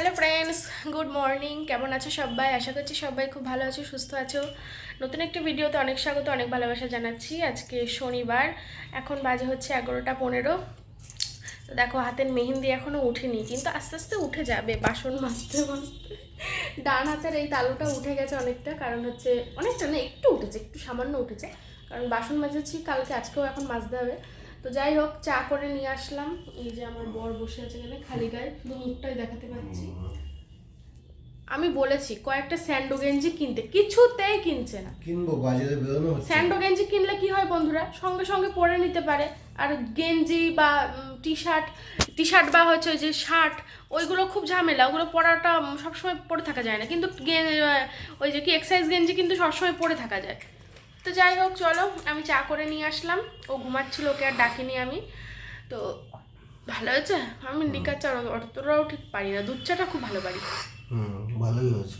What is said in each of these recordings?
Hello friends good morning কেমন আছো সবাই? আশা করছি সবাই খুব ভালো আছো, সুস্থ আছো। নতুন একটি ভিডিওতে অনেক স্বাগত, অনেক ভালোবাসা জানাচ্ছি। আজকে শনিবার, এখন বাজে হচ্ছে এগারোটা পনেরো। তো দেখো, হাতের মেহেন্দি এখনও উঠেনি, কিন্তু আস্তে আস্তে উঠে যাবে, বাসন মাজতে মাজতে। ডান হাতের এই তালুটা উঠে গেছে অনেকটা, কারণ হচ্ছে অনেকটা না, একটু উঠেছে, একটু সামান্য উঠেছে। কারণ বাসন মাজেছি, কালকে আজকেও এখন মাজতে হবে। তো যাই হোক চা করে নিয়ে আসলাম। এই যে আমার বর বসে আছে এখানে খালি গায়ে। শুধু মুখটাই দেখাতে পাচ্ছি। আমি বলেছি কয়েকটা স্যান্ডো গেঞ্জি কিনতে। কিছুতেই কিনছে না। কিনবো বাজারে বেরোনো হচ্ছে। স্যান্ডো গেঞ্জি কিনলে কি হয় বন্ধুরা? সঙ্গে সঙ্গে পরে নিতে পারে। আর গেঞ্জি বা টি শার্ট টি শার্ট বা হচ্ছে ওই যে শার্ট ওইগুলো খুব ঝামেলা। ওগুলো পরাটা সবসময় পরে থাকা যায় না। কিন্তু ওই যে কি এক্সারসাইজ গেঞ্জি কিন্তু সবসময় পরে থাকা যায়। তো যাই হোক চলো আমি চা করে নিয়ে আসলাম। ও ঘুমাচ্ছিল ওকে আর ডাকিনি আমি। তো ভালো হয়েছে? আমি লিকার চা অতটাও ঠিক পারি না। দুধ চাটা খুব ভালো পারি। ভালোই হয়েছে।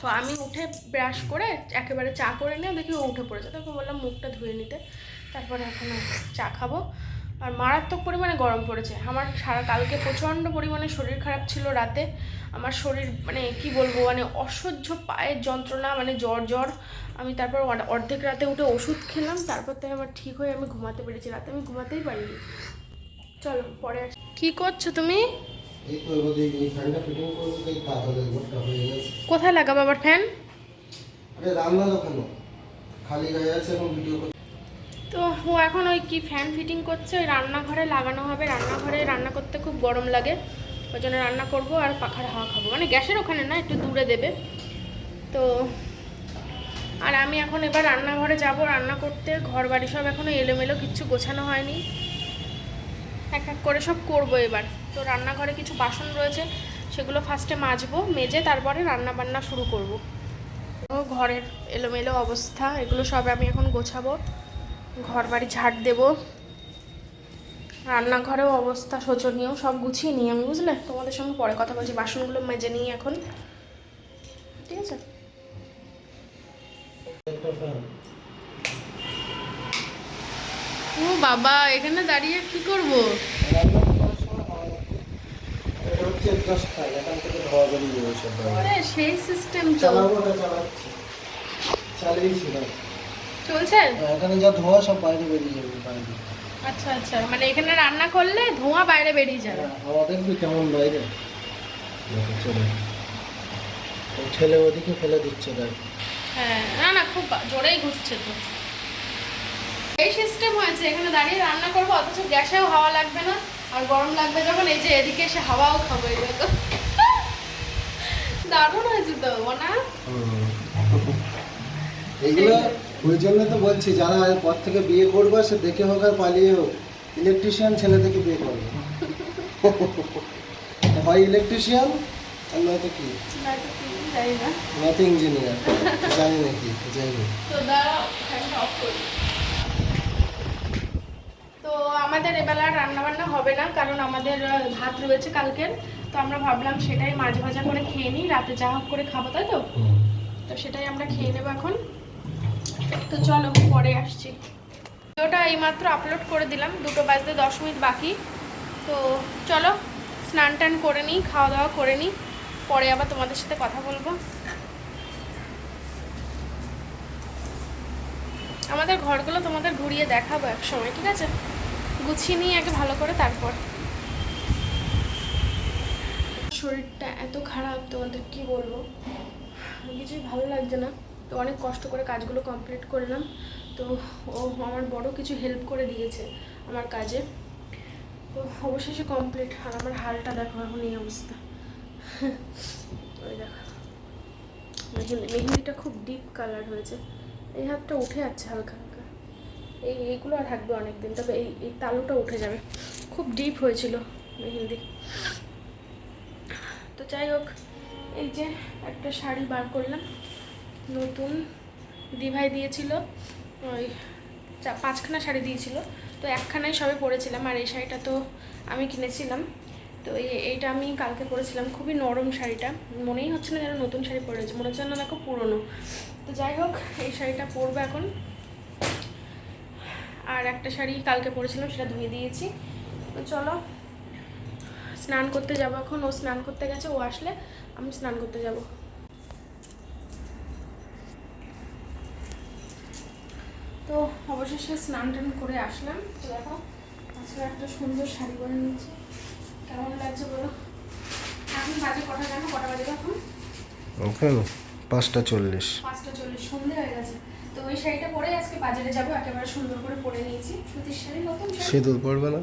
তো আমি উঠে ব্রাশ করে একেবারে চা করে নিয়ে দেখি ও উঠে পড়েছে। তখন বললাম মুখটা ধুয়ে নিতে। তারপরে এখন চা খাব। আর মারাত্মক পরিমাণে গরম পড়েছে। আমার সারা কালকে প্রচণ্ড পরিমাণে শরীর খারাপ ছিল রাতে। আমার শরীর মানে কি বলব মানে অসহ্য পায়ের যন্ত্রণা মানে জ্বর জ্বর। আমি তারপর অর্ধেক রাতে উঠে ওষুধ খেলাম তারপর থেকে আমার ঠিক হয়ে আমি ঘুমাতে পেরেছি। রাতে আমি ঘুমাতেই পারিনি। চলো পরে আস। কি করছ তুমি? কোথায় লাগাবো আবার ফ্যান? তো ও এখন ওই কি ফ্যান ফিটিং করছে ওই রান্নাঘরে লাগানো হবে। রান্নাঘরে রান্না করতে খুব গরম লাগে। ওই জন্য রান্না করব আর পাখার হাওয়া খাব। মানে গ্যাসের ওখানে না একটু দূরে দেবে। তো আর আমি এখন এবার রান্নাঘরে যাব, রান্না করতে। ঘর বাড়ি সব এখনও এলোমেলো, কিচ্ছু গোছানো হয়নি। এক এক করে সব করব এবার। তো রান্নাঘরে কিছু বাসন রয়েছে, সেগুলো ফার্স্টে মাজবো, মেজে তারপরে রান্না বান্না শুরু করব। ঘরের এলোমেলো অবস্থা, এগুলো সব আমি এখন গোছাবো। ঘর বাড়ি ঝাড় দেবো। রান্নাঘরেও অবস্থা শোচনীয়, সব গুছিয়ে নিই আমি, বুঝলে? তোমাদের সঙ্গে পরে কথা বলছি, বাসনগুলো মেজে নিই এখন। ঠিক আছে? ও বাবা, এখানে দাঁড়িয়ে কি করব? সেই সিস্টেম যা সব বেরিয়ে যাবে আচ্ছা আচ্ছা। মানে এখানে রান্না করলে ধোঁয়া বাইরে কেমন ও ওদিকে ফেলে দিচ্ছে খুব জোরেই ঘুরছে তো। এই সিস্টেম হয়েছে এখানে দাঁড়িয়ে রান্না করব অথচ গ্যাসেও হাওয়া লাগবে না আর গরম লাগবে যখন এই যে এদিকে এসে হাওয়াও খাব এই দেখো। দারুণ হয়েছে তো না এইগুলো ওই জন্য তো বলছি যারা পর থেকে বিয়ে করবে সে দেখে হোক আর পালিয়ে হোক ইলেকট্রিশিয়ান ছেলে থেকে বিয়ে করবে। হয় ইলেকট্রিশিয়ান আর নয়তো কি, জানি না নয়তো ইঞ্জিনিয়ার জানি নাকি হোক তো দাঁড়াও ফ্যানটা অফ করি। তো আমাদের এবেলা রান্না বান্না হবে না কারণ আমাদের ভাত রয়েছে কালকের তো আমরা ভাবলাম সেটাই মাছ ভাজা করে খেয়ে নিই রাতে যা হোক করে খাব তাই তো? তো সেটাই আমরা খেয়ে নেব এখন। তো চলো পরে আসছি। ভিডিওটা এইমাত্র আপলোড করে দিলাম দুটো বাজতে দশ মিনিট বাকি। তো চলো স্নান টান করে নিই খাওয়া দাওয়া করে নিই। পরে আবার তোমাদের সাথে কথা বলব। আমাদের ঘরগুলো তোমাদের ঘুরিয়ে দেখাবো এক সময়, ঠিক আছে? গুছিয়ে নিয়ে আগে ভালো করে তারপর। শরীরটা এত খারাপ, তোমাদের কি বলব? কিছুই ভালো লাগছে না। তো অনেক কষ্ট করে কাজগুলো কমপ্লিট করলাম। তো ও আমার বড় কিছু হেল্প করে দিয়েছে আমার কাজে। তো অবশেষে কমপ্লিট আর আমার হালটা দেখো, এখন এই অবস্থা। ওই মেহেন্দি, মেহেন্দিটা খুব ডিপ কালার হয়েছে। এই হাতটা উঠে যাচ্ছে হালকা হালকা। এই, এইগুলো আর থাকবে অনেক দিন তবে এই এই তালুটা উঠে যাবে। খুব ডিপ হয়েছিল মেহেন্দি। তো যাই হোক, এই যে একটা শাড়ি বার করলাম। নতুন দিভাই দিয়েছিল, ওই পাঁচখানা শাড়ি দিয়েছিল। তো একখানাই সবে পরেছিলাম, আর এই শাড়িটা তো আমি কিনেছিলাম। তো এই, এইটা আমি কালকে পরেছিলাম, খুবই নরম শাড়িটা। মনেই হচ্ছে না যেন নতুন শাড়ি পরে পরেছে মনে হচ্ছে না দেখো পুরনো। তো যাই হোক, এই শাড়িটা পরবো এখন। আর একটা শাড়ি কালকে পরেছিলাম, সেটা ধুয়ে দিয়েছি। তো চলো, স্নান করতে যাব এখন। ও স্নান করতে গেছে, ও আসলে আমি স্নান করতে যাব। তো অবশেষে স্নান টান করে আসলাম। তো দেখো, আজকে একটা সুন্দর শাড়ি পরে নিয়েছি। কেমন লাগছে বলো? এখন বাজে কটা জানো? কটা বাজে এখন ওখানে পাঁচটা চল্লিশ। পাঁচটা চল্লিশ সন্ধে হয়ে গেছে। তো ওই শাড়িটা পরে আজকে বাজারে যাব একেবারে সুন্দর করে পরে নিয়েছি। সুতির শাড়ি নতুন সিঁদুর পরবে না?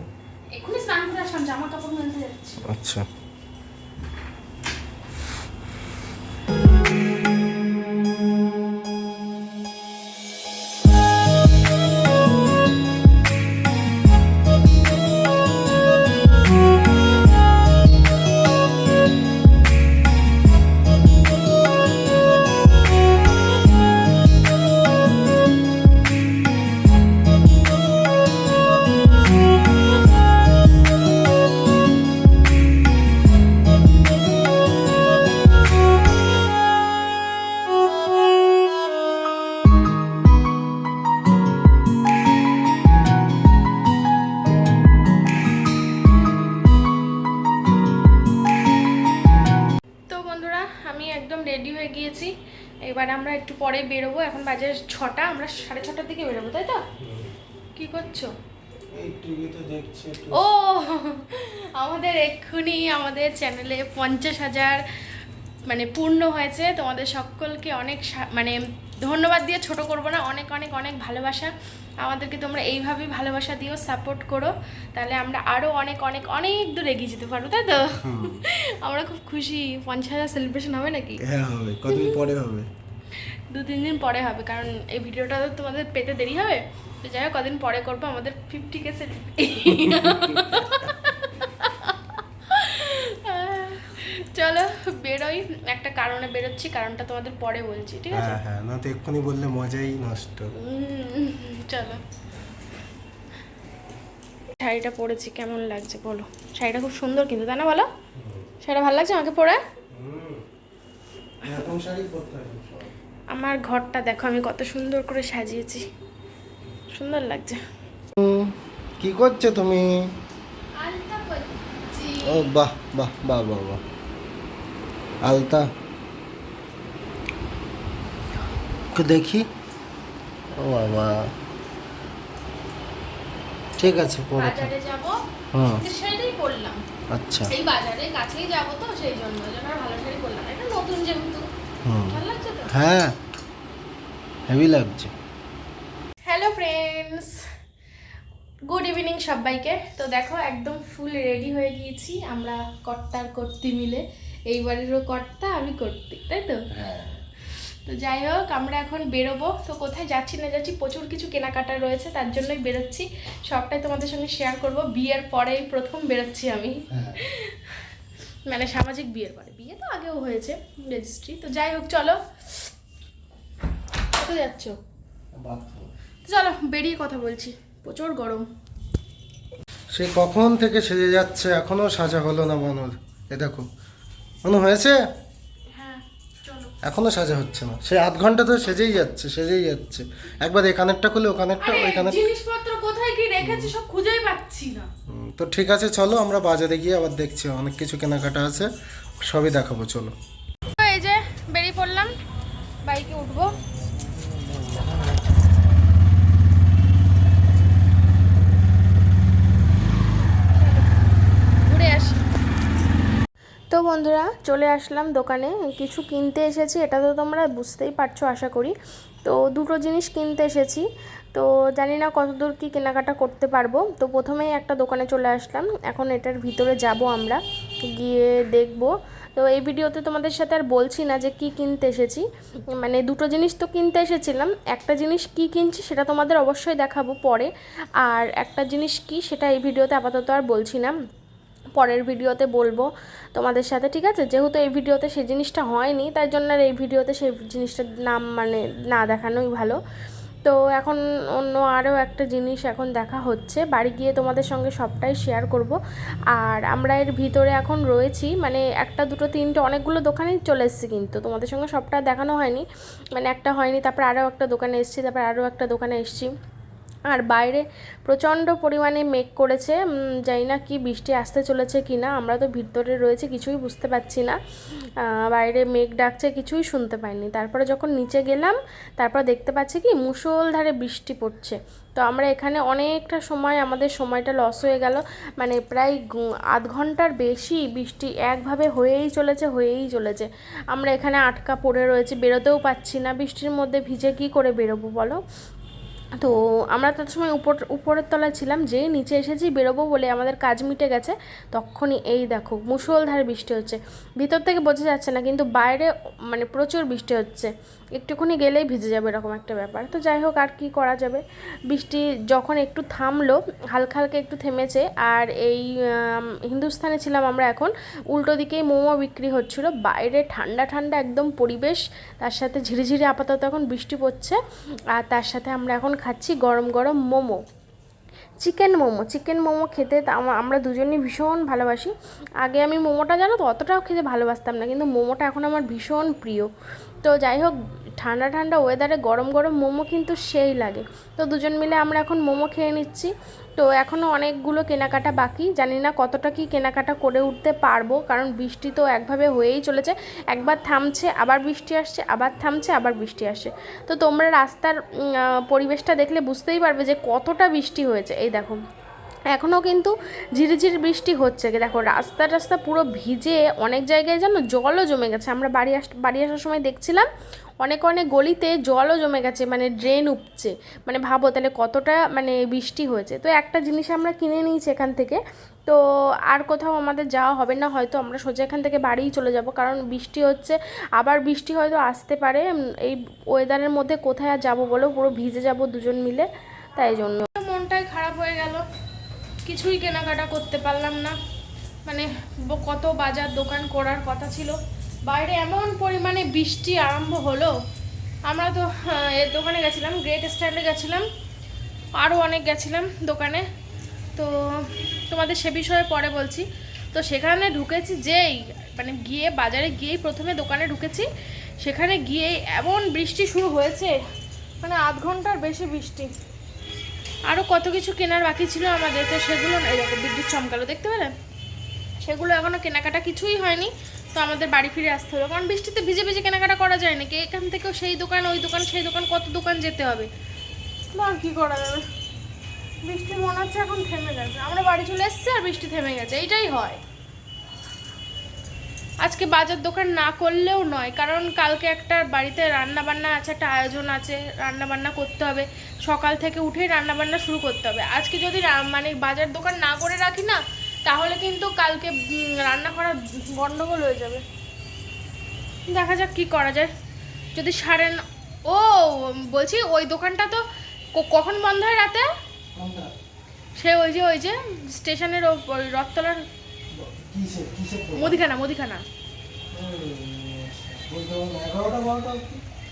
এক্ষুনি স্নান করে আসলাম জামা কাপড় মেলতে যাচ্ছি। আচ্ছা। এবার আমরা একটু পরে বেরোবো এখন বাজে ছটা আমরা সাড়ে ছটার দিকে বেরোবো তাই তো? কি করছ? এই টিভিতে দেখছি একটু। ও আমাদের এক্ষুনি আমাদের চ্যানেলে পঞ্চাশ হাজার মানে পূর্ণ হয়েছে। তোমাদের সকলকে অনেক সা- মানে ধন্যবাদ দিয়ে ছোট করব না অনেক অনেক অনেক ভালোবাসা। আমাদেরকে তোমরা এইভাবেই ভালোবাসা দিও সাপোর্ট করো। তাহলে আমরা আরও অনেক অনেক অনেক দূর এগিয়ে যেতে পারব তাই তো? আমরা খুব খুশি। পঞ্চাশ হাজার সেলিব্রেশন হবে নাকি? হ্যাঁ হবে। কতদিন পরে হবে? দু তিন দিন পরে হবে কারণ এই ভিডিওটা তো তোমাদের পেতে দেরি হবে। তো যাই হোক কদিন পরে করব আমাদের ফিফটি কে চলো বেরোই একটা কারণে বেরোচ্ছি কারণটা তোমাদের পরে বলছি ঠিক আছে? হ্যাঁ হ্যাঁ না তো এক্ষুনি বললে মজাই নষ্ট। চলো। শাড়িটা পরেছি কেমন লাগছে বলো? শাড়িটা খুব সুন্দর কিন্তু তাই না বলো? শাড়িটা ভালো লাগছে আমাকে পরে? এরকম শাড়ি পরতে আমার ঘরটা দেখো আমি কত সুন্দর করে সাজিয়েছি। সুন্দর লাগছে। কি করছ তুমি? ও বাহ বাহ বাহ বাহ বাহ। আলতা। দেখি। ও বাবা। ঠিক আছে পরে বাজারে যাব। হুম। পরলাম। আচ্ছা। এই বাজারে কাছেই যাব তো সেই জন্য। জন্য ভালো শাড়ি পরলাম এটা নতুন যেহেতু। হ্যাঁ হেভি লাগছে। হ্যালো ফ্রেন্ডস গুড ইভিনিং সবাইকে। তো দেখো একদম ফুল রেডি হয়ে গিয়েছি আমরা কর্তার কর্তি মিলে এইবারেরও কর্তা আমি কর্তি তাই তো? হ্যাঁ। তো যাই হোক আমরা এখন বেরোবো। তো কোথায় যাচ্ছি না যাচ্ছি প্রচুর কিছু কেনাকাটা রয়েছে তার জন্যই বেরোচ্ছি। সবটাই তোমাদের সঙ্গে শেয়ার করব। বিয়ের পরেই প্রথম বেরোচ্ছি আমি। হ্যাঁ। মানে সামাজিক বিয়ের পরে। বিয়ে তো আগেও হয়েছে রেজিস্ট্রি তো যাই হোক চলো। কোথায় যাচ্ছ? চলো বেরিয়ে কথা বলছি। প্রচুর গরম। সে কখন থেকে সেজে যাচ্ছে এখনও সাজা হলো না মনোর। এ দেখো। মনে হয়েছে? হ্যাঁ এখনও সাজা হচ্ছে না। সে আধ ঘণ্টা তো সেজেই যাচ্ছে সেজেই যাচ্ছে। একবার এই কানেরটা খুলে ও কানেরটা আরে ওই কানের জিনিসপত্র কোথায় কি রেখেছে সব খুঁজেই পাচ্ছি না। তো ঠিক আছে, চলো আমরা বাজারে গিয়ে আবার দেখছি, অনেক কিছু কেনাকাটা আছে, সবই দেখাবো, চলো। এই যে বেরিয়ে পড়লাম, বাইকে উঠবো। তো বন্ধুরা, চলে আসলাম দোকানে, কিছু কিনতে এসেছি, এটা তো তোমরা বুঝতেই পারছ, আশা করি। তো দুটো জিনিস কিনতে এসেছি তো জানি না কতদূর কি কেনাকাটা করতে পারব। তো প্রথমেই একটা দোকানে চলে আসলাম। এখন এটার ভিতরে যাব আমরা, গিয়ে দেখব। তো এই ভিডিওতে তোমাদের সাথে আর বলছি না যে কি কিনতে এসেছি। মানে দুটো জিনিস তো কিনতে এসেছিলাম। একটা জিনিস কি কিনছি সেটা তোমাদের অবশ্যই দেখাবো পরে। আর একটা জিনিস কি সেটা এই ভিডিওতে আপাতত আর বলছি না। পরের ভিডিওতে বলব তোমাদের সাথে, ঠিক আছে? যেহেতু এই ভিডিওতে সেই জিনিসটা হয়নি, তাই জন্য আর এই ভিডিওতে সেই জিনিসটার নাম মানে না দেখানোই ভালো। তো এখন অন্য আরও একটা জিনিস এখন দেখা হচ্ছে। বাড়ি গিয়ে তোমাদের সঙ্গে সবটাই শেয়ার করব। আর আমরা এর ভিতরে এখন রয়েছি মানে একটা, দুটো, তিনটে অনেকগুলো দোকানে চলে এসেছি কিন্তু। তোমাদের সঙ্গে সবটা দেখানো হয়নি। মানে একটা হয়নি, তারপর আরও একটা দোকানে এসেছি, তারপর আরও একটা দোকানে এসেছি। আর বাইরে প্রচণ্ড পরিমাণে মেঘ করেছে জানি না কি বৃষ্টি আসতে চলেছে কি না, আমরা তো ভিতরে রয়েছে, কিছুই বুঝতে পারছি না। বাইরে মেঘ ডাকছে, কিছুই শুনতে পাইনি। তারপরে যখন নিচে গেলাম, তারপর দেখতে পাচ্ছি কি, মুষলধারে বৃষ্টি পড়ছে। তো আমরা এখানে অনেকটা সময়, আমাদের সময়টা লস হয়ে গেল। মানে প্রায় আধ ঘণ্টার বেশি বৃষ্টি একভাবে হয়েই চলেছে হয়েই চলেছে। আমরা এখানে আটকা পড়ে রয়েছি, বেরোতেও পাচ্ছি না। বৃষ্টির মধ্যে ভিজে কি করে বেরোবো বলো? তো আমরা তার সময় উপর, উপরের তলায় ছিলাম, যে নিচে এসেছি, বেরোবো বলে আমাদের কাজ মিটে গেছে। তখনই এই দেখো, মুষলধারে বৃষ্টি হচ্ছে। ভিতর থেকে বোঝা যাচ্ছে না, কিন্তু বাইরে মানে প্রচুর বৃষ্টি হচ্ছে। একটুখানি গেলেই ভিজে যাবে এরকম একটা ব্যাপার। তো যাই হোক, আর কী করা যাবে? বৃষ্টি যখন একটু থামলো, হালকা হালকা একটু থেমেছে, আর এই হিন্দুস্থানে ছিলাম আমরা এখন, উল্টো দিকেই মোমো বিক্রি হচ্ছিল। বাইরে ঠান্ডা ঠান্ডা একদম পরিবেশ, তার সাথে ঝিরিঝিরি আপাতত এখন বৃষ্টি পড়ছে, আর তার সাথে আমরা এখন খাচ্ছি গরম গরম মোমো। চিকেন মোমো। চিকেন মোমো খেতে আমরা দুজনই ভীষণ ভালোবাসি। আগে আমি মোমোটা জানো তো, অতটাও খেতে ভালোবাসতাম না, কিন্তু মোমোটা এখন আমার ভীষণ প্রিয়। তো যাই হোক, ঠান্ডা ঠান্ডা ওয়েদারে গরম গরম মোমো কিন্তু সেই লাগে। তো দুজন মিলে আমরা এখন মোমো খেয়ে নিচ্ছি। তো এখনও অনেকগুলো কেনাকাটা বাকি। জানি না কতটা কি কেনাকাটা করে উঠতে পারব, কারণ বৃষ্টি তো একভাবে হয়েই চলেছে। একবার থামছে, আবার বৃষ্টি আসছে, আবার থামছে, আবার বৃষ্টি আসছে। তো তোমরা রাস্তার পরিবেশটা দেখলে বুঝতেই পারবে যে কতটা বৃষ্টি হয়েছে। এই দেখো এখনও কিন্তু ঝিরিঝিরি বৃষ্টি হচ্ছে। দেখো, রাস্তা রাস্তা পুরো ভিজে অনেক জায়গায় যেন জলও জমে গেছে। আমরা বাড়ি আস, বাড়ি আসার সময় দেখছিলাম অনেক অনেক গলিতে জলও জমে গেছে মানে ড্রেন উপচে। মানে ভাবো তাহলে কতটা মানে বৃষ্টি হয়েছে। তো একটা জিনিস আমরা কিনে নিয়েছি এখান থেকে। তো আর কোথাও আমাদের যাওয়া হবে না, হয়তো আমরা সোজা এখান থেকে বাড়িই চলে যাব। কারণ বৃষ্টি হচ্ছে, আবার বৃষ্টি হয়তো আসতে পারে। এই ওয়েদারের মধ্যে কোথায় আর যাব বলো? পুরো ভিজে যাব দুজন মিলে, তাই জন্য। মনটাই খারাপ হয়ে গেল। কিছুই কেনাকাটা করতে পারলাম না। মানে কত বাজার দোকান করার কথা ছিল। বাইরে এমন পরিমাণে বৃষ্টি আরম্ভ হলো। আমরা তো আহ, এর দোকানে গেছিলাম গ্রেট স্ট্যান্ডে গেছিলাম আরও অনেক গেছিলাম দোকানে। তো তোমাদের সে বিষয়ে পরে বলছি। তো সেখানে ঢুকেছি যেই মানে গিয়ে বাজারে গিয়েই প্রথমে দোকানে ঢুকেছি। সেখানে গিয়ে এমন বৃষ্টি শুরু হয়েছে মানে আধ ঘণ্টার বেশি বৃষ্টি। আরও কত কিছু কেনার বাকি ছিল আমাদের তো সেগুলো দেখো বিদ্যুৎ চমকালো দেখতে পেলে? সেগুলো এখনও কেনাকাটা কিছুই হয়নি। তো আমাদের বাড়ি ফিরে আসতে হবে কারণ বৃষ্টিতে ভিজে ভিজে কেনাকাটা করা যায় না কি এখান থেকেও সেই দোকান ওই দোকান সেই দোকান কত দোকান যেতে হবে? আর কি করা যাবে? বৃষ্টি মনে হচ্ছে এখন থেমে গেছে। আমরা বাড়ি চলে এসেছি আর বৃষ্টি থেমে গেছে। এইটাই হয়। আজকে বাজার দোকান না করলেও নয় কারণ কালকে একটা বাড়িতে রান্না বান্না আছে একটা আয়োজন আছে রান্না বান্না করতে হবে। সকাল থেকে উঠেই রান্না বান্না শুরু করতে হবে। আজকে যদি মানে বাজার দোকান না করে রাখি না তাহলে কিন্তু কালকে রান্না করা গন্ডগোল হয়ে যাবে দেখা যাক কি করা যায় যদি সাড়ে ও, বলছি ওই দোকানটা তো কখন বন্ধ হয় রাতে সে ওই যে ওই যে স্টেশনের ওই রথতলার? মুদিখানা মুদিখানা?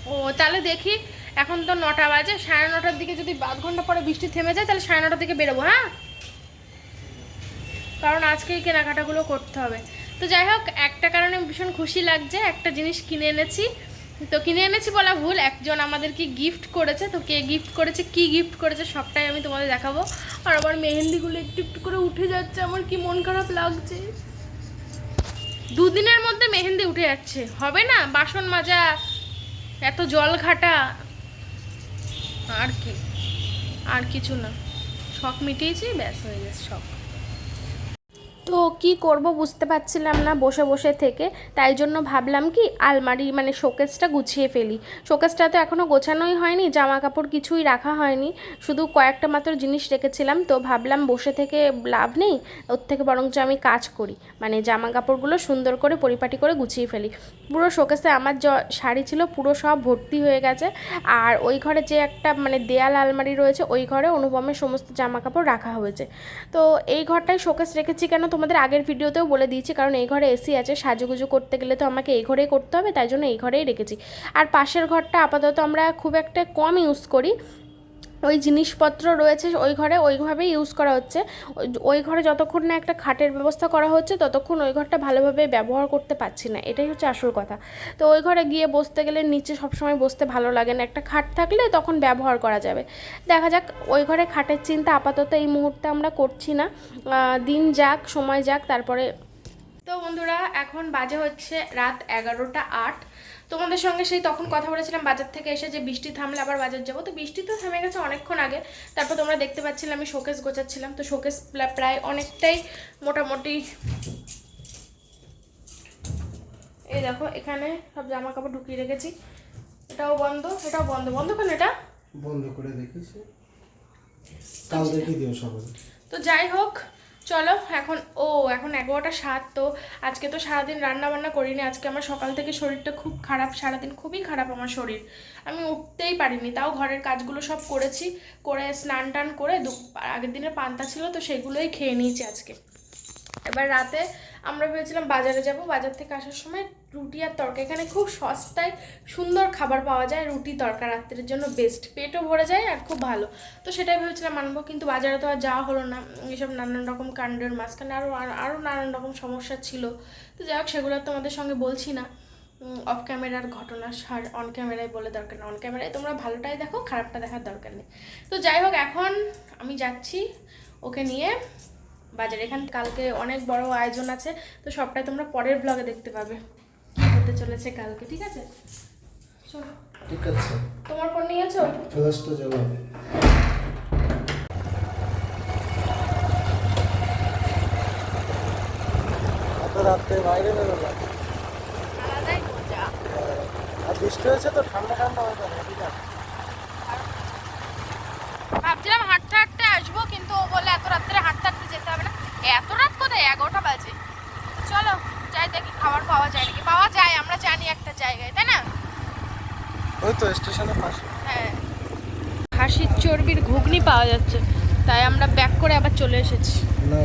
ও, তাহলে দেখি এখন তো নটা বাজে, সাড়ে নটার দিকে যদি আধ ঘণ্টা পরে বৃষ্টি থেমে যায়, তাহলে সাড়ে নটার দিকে বেরোবো হ্যাঁ কারণ আজকেই কেনাকাটাগুলো করতে হবে। তো যাই হোক, একটা কারণে ভীষণ খুশি লাগছে, একটা জিনিস কিনে এনেছি। তো কিনে এনেছি বলা ভুল, একজন আমাদেরকে গিফট করেছে, তো কে গিফট করেছে, কি গিফট করেছে, সবটাই আমি তোমাদের দেখাবো। আর আমার মেহেন্দিগুলো একটু একটু করে উঠে যাচ্ছে, আমার কি মন খারাপ লাগছে? দুদিনের মধ্যে মেহেন্দি উঠে যাচ্ছে, হবে না? বাসন মাজা, এত জল ঘাটা, আর কি? আর কিছু না। শখ মিটিয়েছি, ব্যাস হয়ে গেছে শখ। তো কি করব বুঝতে পারছিলাম না বসে বসে থেকে। তাই জন্য ভাবলাম কি, আলমারি মানে শোকেসটা গুছিয়ে ফেলি। শোকেসটা তো এখনও গোছানোই হয়নি জামা কাপড় কিছুই রাখা হয়নি। শুধু কয়েকটা মাত্র জিনিস রেখেছিলাম, তো ভাবলাম বসে থেকে লাভ নেই, ওর থেকে বরঞ্চ আমি কাজ করি। মানে জামা কাপড়গুলো সুন্দর করে পরিপাটি করে গুছিয়ে ফেলি। পুরো শোকেসে আমার য শাড়ি ছিল, পুরো সব ভর্তি হয়ে গেছে। আর ওই ঘরে যে একটা মানে দেয়াল আলমারি রয়েছে, ওই ঘরে অনুপমের সমস্ত জামা কাপড় রাখা হয়েছে। তো এই ঘরটায় শোকেস রেখেছি কেন? তোমাদের আগের ভিডিওতেও বলে দিয়েছি, কারণ এই ঘরে এসি আছে, সাজুগুজু করতে গেলে তো আমাকে এই ঘরেই করতে হবে, তাই জন্য এই ঘরেই রেখেছি। আর পাশের ঘরটা আপাতত আমরা খুব একটা কম ইউজ করি। ওই জিনিসপত্র রয়েছে ওই ঘরে ওইভাবেই ইউজ করা হচ্ছে। ওই- ঘরে যতক্ষণ না একটা খাটের ব্যবস্থা করা হচ্ছে, ততক্ষণ ওই ঘরটা ভালোভাবে ব্যবহার করতে পারছি না। এটাই হচ্ছে আসল কথা। তো ওই ঘরে গিয়ে বসতে গেলে নিচে সবসময় বসতে ভালো লাগে না। একটা খাট থাকলে তখন ব্যবহার করা যাবে। দেখা যাক, ওই ঘরে খাটের চিন্তা আপাতত এই মুহূর্তে আমরা করছি না। দিন যাক, সময় যাক, তারপরে তো বন্ধুরা, এখন বাজে হচ্ছে রাত এগারোটা আট। তোমাদের সঙ্গে সেই তখন কথা বলেছিলাম বাজার থেকে এসে যে বৃষ্টি থামলে আবার বাজার যাব। তো বৃষ্টি তো থেমে গেছে অনেকক্ষণ আগে। তারপর তোমরা দেখতে পাচ্ছিলে আমি শোকেস গোছাচ্ছিলাম। তো শোকেস প্রায় অনেকটাই মোটামুটি এই দেখো এখানে সব জামা কাপড় ঢুকিয়ে রেখেছি। এটাও বন্ধ এটাও বন্ধ। বন্ধ কেন এটা? বন্ধ করে দেখেছি কাল দেখিয়ে দিও সকালে? তো যাই হোক চলো, এখন, ও, এখন এগারোটা সাত তো। আজকে তো সারাদিন রান্না বান্না করিনি, আজকে আমার সকাল থেকে শরীরটা খুব খারাপ, সারাদিন খুবই খারাপ আমার শরীর। আমি উঠতেই পারিনি, তাও ঘরের কাজগুলো সব করেছি, করে স্নান টান করে আগের দিনের পান্তা ছিল তো সেগুলোই খেয়ে নিয়েছি আজকে। এবার রাতে আমরা ভেবেছিলাম বাজারে যাব, বাজার থেকে আসার সময় রুটি আর তরকা এখানে খুব সস্তায় সুন্দর খাবার পাওয়া যায়, রুটি তরকা রাত্রের জন্য বেস্ট পেটও ভরে যায় আর খুব ভালো। তো সেটাই ভেবেছিলাম আনব, কিন্তু বাজারে তো আর যাওয়া হলো না। এইসব নানান রকম কাণ্ডের মাঝখানে আরও আরও নানান রকম সমস্যা ছিল। তো যাই হোক, সেগুলো তোমাদের সঙ্গে বলছি না। অফ ক্যামেরার ঘটনা সার অন ক্যামেরায় বলে দরকার না অন ক্যামেরায় তোমরা ভালোটাই দেখো, খারাপটা দেখার দরকার নেই। তো যাই হোক, এখন আমি যাচ্ছি ওকে নিয়ে। বাজারে। এখান কালকে অনেক বড় আয়োজন আছে তো সবটাই তোমরা পরের ব্লগে দেখতে পাবে কি হতে চলেছে কালকে ঠিক আছে? চলো। ঠিক আছে। তোমার ফোন নিয়েছো? এত রাত্রে বাইরে বেরোলাম। আর বৃষ্টি হয়েছে তো ঠান্ডা ঠান্ডা হয়ে যাবে ঠিক আছে? ভাবছিলাম হাঁটতে হাঁটতে আসব কিন্তু ও বলে এত রাত্রে হাঁটতে হাঁটতে যেতে হবে না। এত রাত কোথায়? এগারোটা বাজে। চলো যাই দেখি খাবার পাওয়া যায় নাকি? পাওয়া যায় আমরা জানি একটা জায়গায় তাই না? ওই তো স্টেশনের পাশে। হ্যাঁ। হাসির চর্বির ঘুগনি পাওয়া যাচ্ছে তাই আমরা ব্যাক করে আবার চলে এসেছি। না।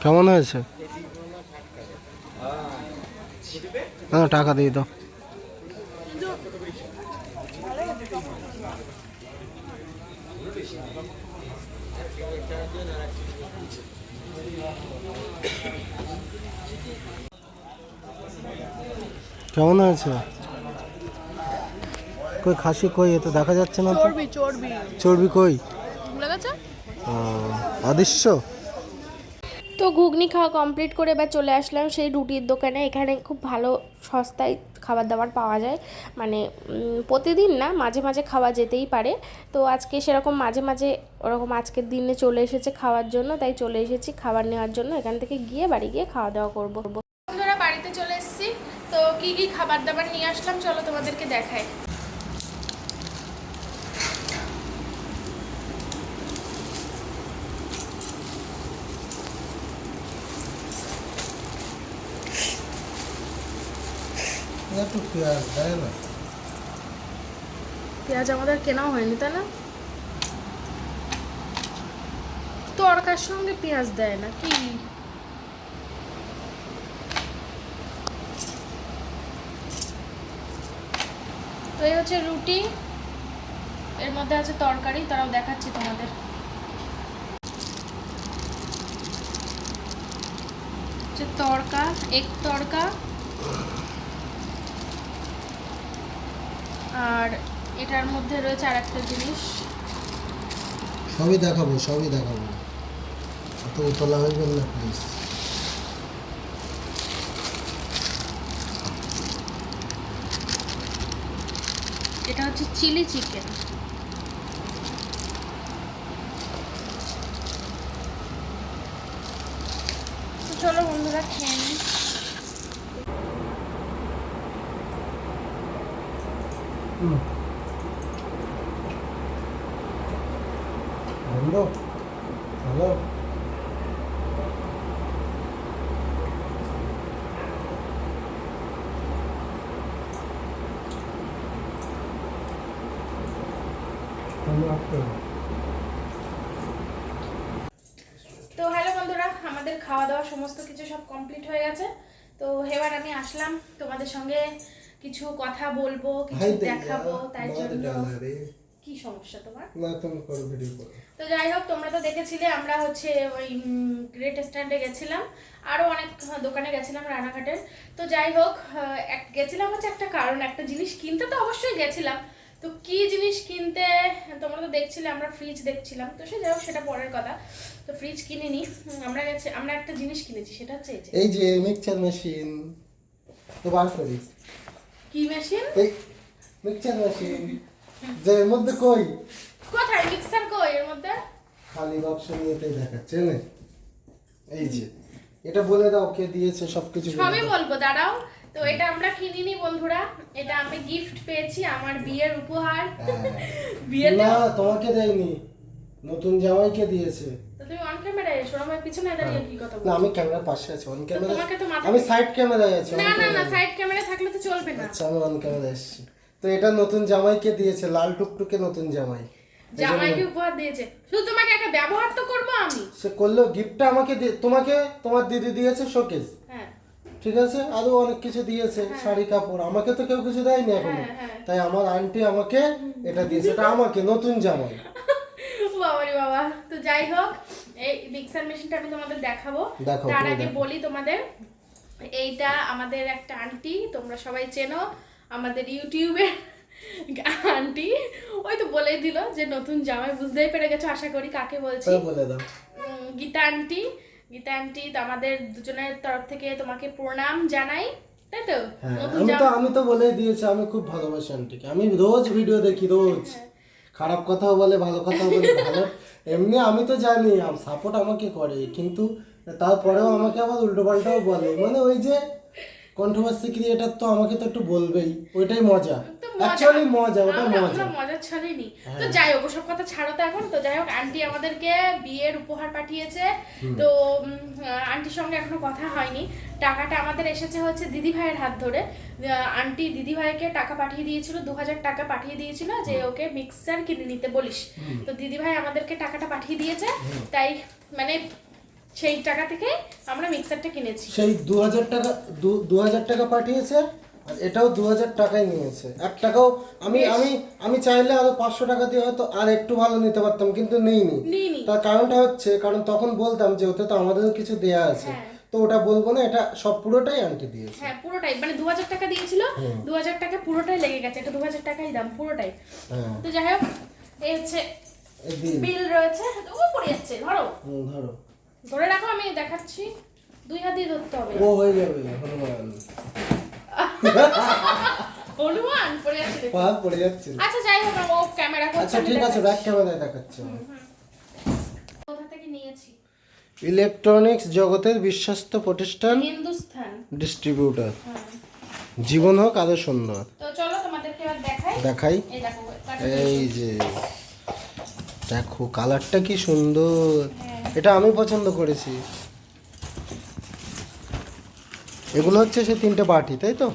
কেমন হয়েছে? না টাকা দিয়ে দাও। কেমন হয়েছে? কই খাসি কই এ তো দেখা যাচ্ছে না তো। চর্বি চর্বি। চর্বি কই? গেছে অদৃশ্য তো ঘুগনি খাওয়া কমপ্লিট করে এবার চলে আসলাম সেই রুটির দোকানে। এখানে খুব ভালো সস্তায় খাবার দাবার পাওয়া যায়। মানে প্রতিদিন না মাঝে মাঝে খাওয়া যেতেই পারে। তো আজকে সেরকম মাঝে মাঝে ওরকম আজকের দিনে চলে এসেছে খাওয়ার জন্য। তাই চলে এসেছি খাবার নেওয়ার জন্য। এখান থেকে গিয়ে বাড়ি গিয়ে খাওয়া দাওয়া করব। বন্ধুরা বাড়িতে চলে এসেছি। তো কি কি খাবার দাবার নিয়ে আসলাম? চলো তোমাদেরকে দেখাই একটু পেঁয়াজ দেয় না? পেঁয়াজ আমাদের কেনাও হয়নি, তাই না? তরকার সঙ্গে পেঁয়াজ দেয় না, কি? তো এই হচ্ছে রুটি, এর মধ্যে আছে তরকারি, তারাও দেখাচ্ছি তোমাদের। তড়কা এক তড়কা আর এটার মধ্যে রয়েছে আর একটা জিনিস। সবই দেখাবো সবই দেখাবো। এত উতলা হইবেন না প্লিজ এটা হচ্ছে চিলি চিকেন তো চলো বন্ধুরা খেয়ে নিই তো হ্যালো বন্ধুরা, আমাদের খাওয়া দাওয়া সমস্ত কিছু সব কমপ্লিট হয়ে গেছে। তো এবার আমি আসলাম তোমাদের সঙ্গে কিছু কথা বলব কিছু দেখাবো তাই জন্য। কি সমস্যা তোমার? না তুমি করো ভিডিও করো। তো যাই হোক তোমরা তো দেখেছিলে আমরা হচ্ছে ওই গ্রেট স্ট্যান্ডে গেছিলাম। আরও অনেক দোকানে গেছিলাম রানাঘাটের তো যাই হোক এক গেছিলাম হচ্ছে একটা কারণ একটা জিনিস কিনতে তো অবশ্যই গেছিলাম। তো কি জিনিস কিনতে তোমরা তো দেখছিলে আমরা ফ্রিজ দেখছিলাম। তো সে যাই হোক সেটা পরের কথা। তো ফ্রিজ কিনিনি। আমরা গেছি আমরা একটা জিনিস কিনেছি সেটা হচ্ছে এই যে এই যে মিক্সচার মেশিন তো বার করি। কি মেশিন? এই মিক্সচার মেশিন। যে এর মধ্যে কই? কোথায়? মিক্সার কই এর মধ্যে? খালি বাক্স দেখাচ্ছে না এই যে এটা বলে দাও কে দিয়েছে সবকিছু সবই বলব দাঁড়াও। তো এটা আমরা কিনিনি বন্ধুরা। এটা আমি গিফট পেয়েছি আমার বিয়ের উপহার। হ্যাঁ। বিয়েতে না তোমাকে দেয়নি। নতুন জামাইকে দিয়েছে। তুমি অন ক্যামেরায় এসো আমার পিছনে দাঁড়িয়ে কি কথা বলছো আমি ক্যামেরার পাশে আছি অন ক্যামেরা তোমাকে তো মাথা- আমি সাইড ক্যামেরায় আছি না না না সাইড ক্যামেরা থাকলে তো চলবে না। আচ্ছা আমি অন এসেছি। তো এটা নতুন জামাইকে দিয়েছে লাল টুকটুকে নতুন জামাই। জামাইকে উপহার দিয়েছে। শুধু তোমাকে একটা ব্যবহার তো করব আমি। সে করল গিফটটা আমাকে তোমাকে তোমার দিদি দিয়েছে শোকেস হ্যাঁ। ঠিক আছে? আরও অনেক কিছু দিয়েছে শাড়ি কাপড়। আমাকে তো কেউ কিছু দেয়নি এখনও। হ্যাঁ, হ্যাঁ। তাই আমার আন্টি আমাকে এটা দিয়েছে। এটা আমাকে নতুন জামাই। বাবারে বাবা। তো যাই হোক এই মিক্সার মেশিনটা আমি তোমাদের দেখাবো। তার আগে বলি তোমাদের এইটা আমাদের একটা আন্টি তোমরা সবাই চেনো আমাদের ইউটিউবের আন্টি ওই তো বলেই দিল যে নতুন জামাই বুঝতেই পেরে গেছো আশা করি কাকে বলছি? বলে দাও। গীতা আন্টি গীতা আন্টি তো আমাদের দুজনের তরফ থেকে তোমাকে প্রণাম জানাই তাই তো? হ্যাঁ আমি তো জামা আমি তো বলেই দিয়েছি আমি খুব ভালোবাসি আন্টিকে আমি রোজ ভিডিও দেখি রোজ। হ্যাঁ। খারাপ কথাও বলে ভালো কথাও বলে ভালো এমনি আমি তো জানি সাপোর্ট আমাকে করে কিন্তু তারপরেও আমাকে আবার উল্টো পাল্টাও বলে মানে ওই যে কন্ট্রোভার্সি ক্রিয়েটার তো আমাকে তো একটু বলবেই ওইটাই মজা। অ্যাকচুয়ালি মজা ওটা মজা। মজার ছলেনি হ্যাঁ। তো যাই হোক ওসব কথা ছাড়ো তো এখন। তো যাই হোক আন্টি আমাদেরকে বিয়ের উপহার পাঠিয়েছে। তো আন্টির সঙ্গে এখনও কথা হয়নি। টাকাটা আমাদের এসেছে হচ্ছে দিদি ভাইয়ের হাত ধরে। আন্টি দিদি ভাইকে টাকা পাঠিয়ে দিয়েছিল দু হাজার টাকা পাঠিয়ে দিয়েছিল যে ওকে মিক্সার কিনে নিতে বলিস। তো দিদি ভাই আমাদেরকে টাকাটা পাঠিয়ে দিয়েছে। তাই মানে সেই টাকা থেকে আমরা মিক্সারটা কিনেছি। সেই দু হাজার টাকা দু হাজার টাকা পাঠিয়েছে? এটাও দু হাজার টাকাই নিয়েছে। এক টাকাও আমি আমি আমি চাইলে আরও পাঁচশো টাকা দিয়ে হয়তো আর একটু ভালো নিতে পারতাম কিন্তু নেইনি। তার কারণটা হচ্ছে কারণ তখন বলতাম যে ওতে তো আমাদেরও কিছু দেয়া আছে। হ্যাঁ। তো ওটা বলব না এটা সব পুরোটাই আন্টি দিয়েছে। হ্যাঁ পুরোটাই। মানে দু হাজার টাকা দিয়েছিল দু হাজার টাকা পুরোটাই লেগে গেছে। এটা দু হাজার টাকাই দাম পুরোটাই। হ্যাঁ। তো যাই হোক এই হচ্ছে বিল রয়েছে। ও পড়ে যাচ্ছে ধরো। ধরো। ধরে রাখো আমি দেখাচ্ছি। দুই হাত দিয়ে ধরতে হবে। ও হয়ে যাবে হনুমান। হনুমান পড়ে যাচ্ছে পা পড়ে যাচ্ছে। আচ্ছা যাই হোক ও ক্যামেরা করছে আচ্ছা ঠিক আছে দেখাচ্ছি। ব্যাক ক্যামেরায় দেখাচ্ছে। কোথা থেকে নিয়েছি? ইলেকট্রনিক্স জগতের বিশ্বস্ত প্রতিষ্ঠান। হিন্দুস্তান ডিস্ট্রিবিউটর হ্যাঁ। জীবন হোক আরও সুন্দর। তো চলো তোমাদেরকে এবার দেখাই। দেখাই। এই যে দেখো কালারটা কি সুন্দর। হ্যাঁ। এটা আমি পছন্দ করেছি। এগুলো হচ্ছে সে তিনটে বাটি তাই তো?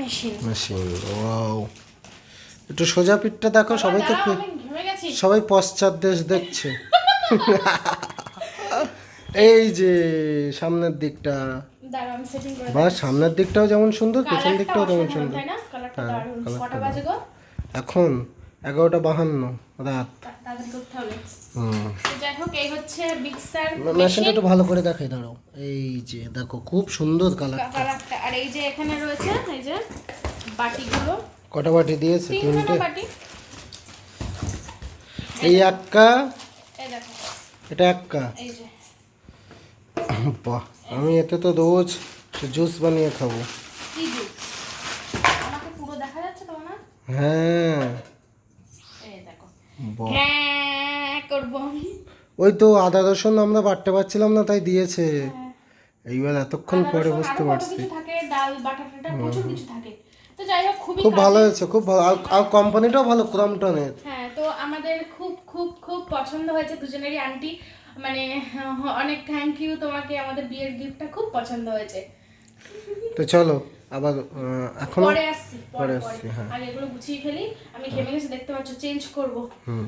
মেশিন মেশিন ওয়াও একটু সোজা পিঠটা দেখো সবাই তো সবাই পশ্চাৎ দেশ দেখছে। এই যে সামনের দিকটা। বা সামনের দিকটাও যেমন সুন্দর পেছন দিকটাও তেমন সুন্দর। হ্যাঁ, এখন এগারোটা বাহান্ন রাত। মেশিনটা একটু ভালো করে দেখাই দাঁড়াও। এই যে দেখো খুব সুন্দর কালার কালারটা আর এই যে এখানে রয়েছে এই যে বাটিগুলো। কটা বাটি দিয়েছে? তিনটে। এই এক্কা এটা এক্কা এই বাহ আমি এতে তো রোজ জুস বানিয়ে খাব। হ্যাঁ। করব আমি। ওই তো আদা রসুন আমরা বাটতে পারছিলাম না তাই দিয়েছে। হ্যাঁ। এইবার এতক্ষণ পরে বুঝতে পারছি। খুব ভালো হয়েছে খুব ভালো। আর- আর কোম্পানিটাও ভালো ক্রমটনের হ্যাঁ তো আমাদের খুব খুব খুব পছন্দ হয়েছে দুজনেরই আন্টি। মানে অনেক থ্যাংক ইউ তোমাকে আমাদের বিয়ের গিফটটা খুব পছন্দ হয়েছে। তো চলো আবার এখন পরে আসছি পরে আসছি, হ্যাঁ। এগুলো গুছিয়ে ফেলি আমি ঘেমে গেছি দেখতে পাচ্ছ চেঞ্জ করব। হুম।